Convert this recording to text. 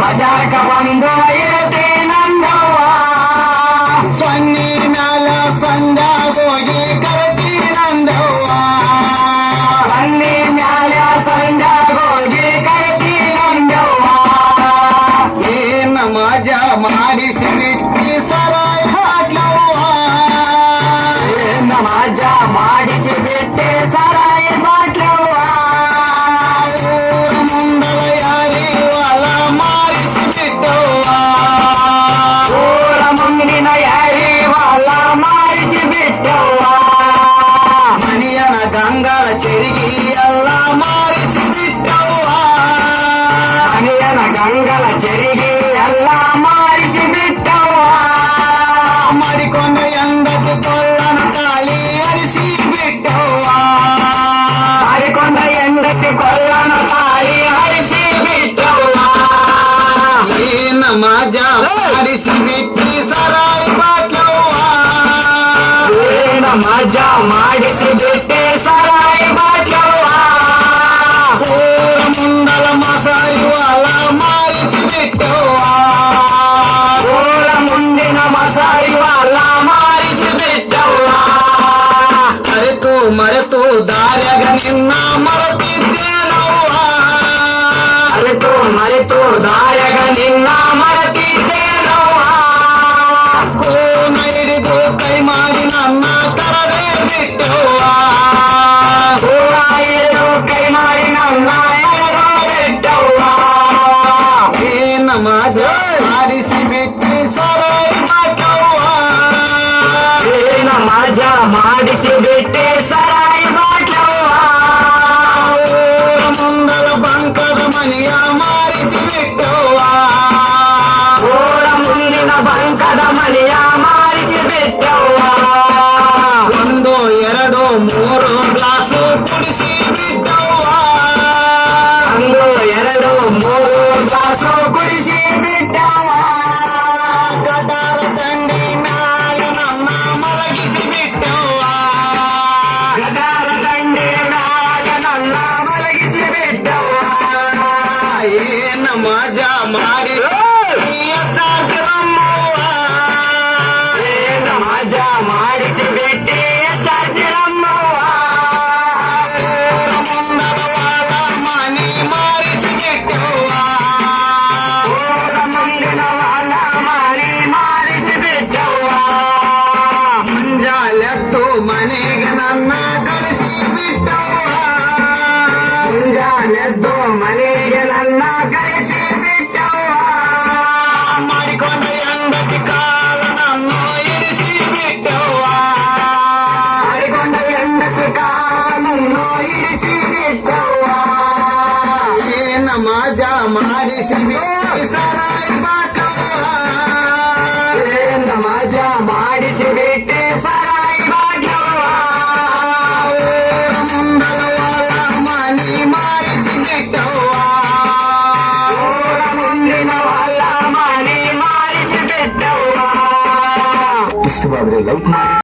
ಬಜಾರಕ ಬಂದು గంగల చెరిగి ఎలా మారిసి బిట్టవా మరికొండ ఎండకు కొల్లన తాళి అరిసి బిట్టవా మరికొండ ఎండకు కొల్లన తాళి అరిసి బిట్టవా ఏన మాజా అరిసి బిట్టి సరాయి పాట్లవా ఏన మాడిసి तो दायक निन्ना मरती से ओ मेरे दो कई मारी नन्ना कर दे कई मारी नन्ना नमाज़ मारिसी बेटे सर नमाज़ मारिसी बेटे सर மாஜா மா மஜா மாடிச்சு வீட்டு